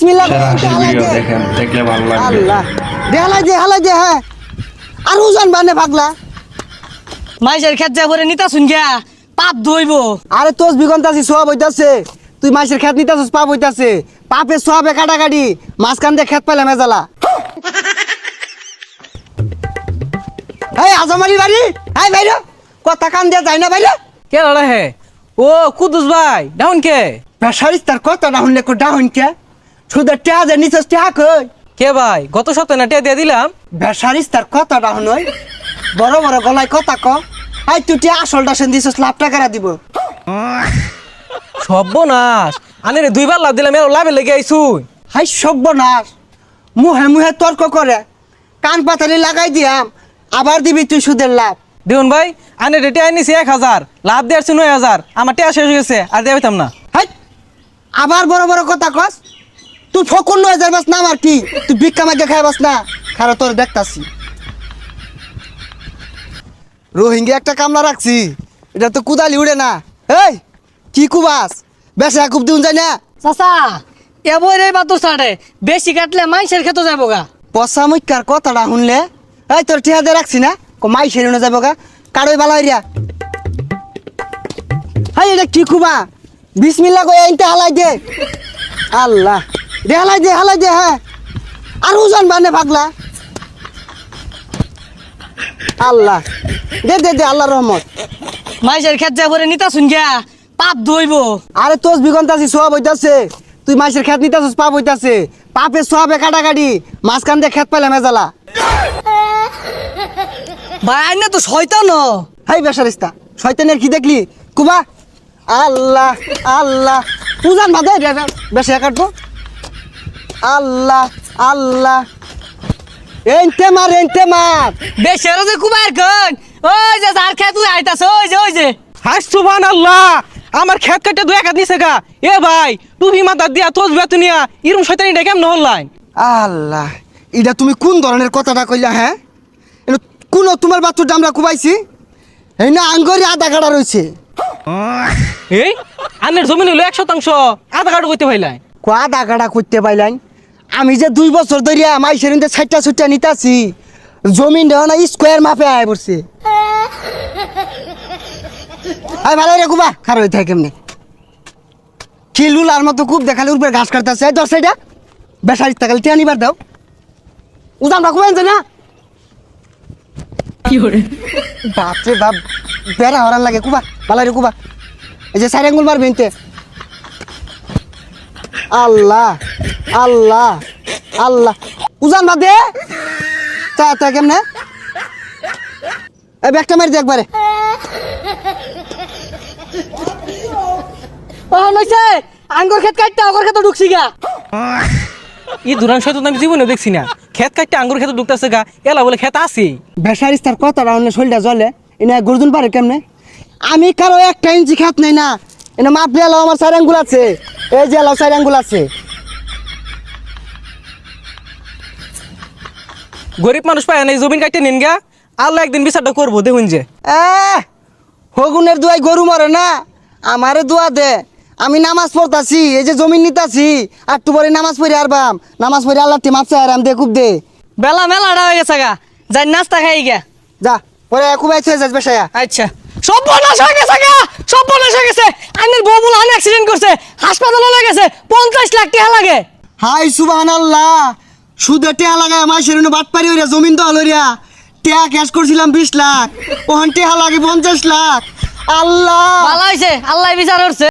Video দে। দেখেন দেখলে ভালো লাগবে। আল্লাহ। দে হালাই দে হ্যাঁ। আর উজান বানে পাগলা। মাইসের খেত যা ভরে নিতা শুন গিয়া পাপ ধইব। আরে তোস বিগন্তাছি সব হইতাছে। তুই খেত নিতাছিস পাপ হইতাছে। পাপে সবে কাটাকাটি মাঝখান দিয়ে খেত পাইলে মেজালা এই আজমারি বাড়ি? এই বাইর। কথা কান দিয়া যায় না বাইরে। কে লড়া হে? ও কুদুস ভাই ডাউন কে? তার কথা কে? যে নিচস কই? কে ভাই? গত সপ্তাহে না টিয়া দিয়ে দিলাম। বেসারিস তার কথা না শুনই বড় বড় গলায় কথা ক। আই তুই টিয়া আসলটা সেন দিছস লাভ টাকারা দিব? সর্বনাশ আনে রে দুইবার লাভ দিলাম এর লাভে লেগে আইছুই হাই সর্বনাশ মুহে মুহে তর্ক করে। কান পাতালি লাগাই দিয়াম। আবার দিবি তুই সুদের লাভ। দেখুন ভাই আনে রে টিয়া নিছি এক হাজার। লাভ দিয়েছি নয় হাজার। আমার টেয়া শেষ হয়ে গেছে আর দিয়ে না। হাই আবার বড় বড় কথা কস। তুই ফকুন নয় যাইবাস না আমার কি? তুই ভিক্ষা মাগে খাইবাস না। খারাপ তোর দেখতাছি। রোহিঙ্গা একটা কামলা রাখছি। এটা তো কুদালি উড়ে না। এই কি কুবাস? বেশি কুব দিন যায় না। চাচা এবার এই বাতো ছাড়ে। বেশি কাটলে মাইসের খেতে যাব গা। পচা মুখার কথাটা শুনলে এই তোর ঠিয়াতে রাখছি না কমাই সেরে যাব গা। কারোই বালা হইয়া হাই এটা কি খুবা বিসমিল্লা কই এইটা হালাই দে। আল্লাহ। দে হালাই দে হালাই দে হ্যাঁ। আর উজান বানে পাগলা আল্লাহ। দে দে দে আল্লাহ রহমত। মাইসের খেত যা ভরে নিতা শুন গিয়া পাপ ধইব। আরে তোস বিগন্তাছি সব হইতাছে। তুই মাছের খেত নিতাছিস পাপ হইতাছে। পাপে সবে কাটাকাটি মাঝখান দিয়ে খেত পাইলে মেজালা। ভাই আইনে তো শয়তান। হাই বেসারিস্তা শয়তানের কি দেখলি? কুবা? আল্লাহ আল্লাহ। উজান বাদে বেসা কাটবো। আল্লাহ আল্লাহ। এনতে মার এনতে মার। বেশি আর যে কুমার কন ওই যে যার খেত তুই আইতাছ ওই যে ওই যে। হাই সুবহান আল্লাহ আমার খেত কাটে দুই একাত নিছে গা। এ ভাই টুপি মাথা দিয়া তোজ বেতুনিয়া ইরম শয়তানি ডেকে কেমন হল্লাইন আল্লাহ এটা তুমি কোন ধরনের কথাটা কইলা হ্যাঁ? কোন তোমার বাচ্চুর আমরা কুবাইছি? এই না আঙ্গরি আধা কাটা রয়েছে এই আনের জমিন হইল এক শতাংশ আধা কাটা করতে পাইলাই কো আধা কাটা করতে পাইলাম আমি যে দুই বছর ধরিয়া মাইসের ছাইটা ছুটটা নিতাছি জমিন দেওয়া না স্কোয়ার মাপে আয় পড়ছে। আয় ভালো রে কুবা খার হয়ে থাকে কেমনে? খিলুল আর মতো খুব দেখালে উপরে ঘাস কাটতেছে দশ সাইডা বেসারিস থাকলে টিয়া নিবার দাও। উদান বা কুবা না? বাপরে বাপ বেড়া হরান লাগে কুবা ভালো রে কুবা এই যে সাইড আঙ্গুল মারবে ইনতে। আল্লাহ। আল্লাহ আল্লাহ। উজান বাদে তা তা কেমনে? এই ব্যাগটা মারি দে একবারে। ও নইছে আঙ্গুর খেত কাটতে আগর খেতে ঢুকছি গা। ই দুরান শয়তান আমি জীবনে দেখছি না। খেত কাটতে আঙ্গুর খেতে ঢুকতেছে গা। এলা বলে খেত আছে বেসারিস তার কথা রাউন্ডে শরীরটা জলে এনে গরুজন পারে কেমনে? আমি কারও একটা ইঞ্চি খাত নেই না। এনে মাপ দিয়ে আমার চার আঙ্গুল আছে। এই যে এলাও চার আঙ্গুল আছে। গরিব মানুষ পায় না এই জমিন কাটতে নিন গা। আল্লাহ একদিন বিচারটা করব দেখুন যে। হগুনের দুয়াই গরু মরে না? আমারে দোয়া দে। আমি নামাজ পড়তাছি এই যে জমিন নিতাছি আর তু পরে নামাজ পড়ি আর বাম নামাজ পড়ি আল্লাহ তে মাপছে আর দে খুব দে। বেলা মেলাটা হয়ে গেছে গা। যাই নাস্তা খাই গা। যা পরে খুব আইছে যাস বেসায়া আচ্ছা। সব বনাশ হয়ে গেছে গা সব বনাশ হয়ে গেছে। আইনের বউ বলে আইন অ্যাক্সিডেন্ট করছে হাসপাতালে গেছে পঞ্চাশ লাখ টাকা লাগে। হাই সুবাহান আল্লাহ সুদে টেহা লাগায় আমার সেরুনে বাট পারি ওরা জমিন তো হলরিয়া টেহা ক্যাশ করছিলাম বিশ লাখ, ওখান টেহা লাগে পঞ্চাশ লাখ। আল্লাহ! ভালো হয়েছে আল্লাহ বিচার করছে।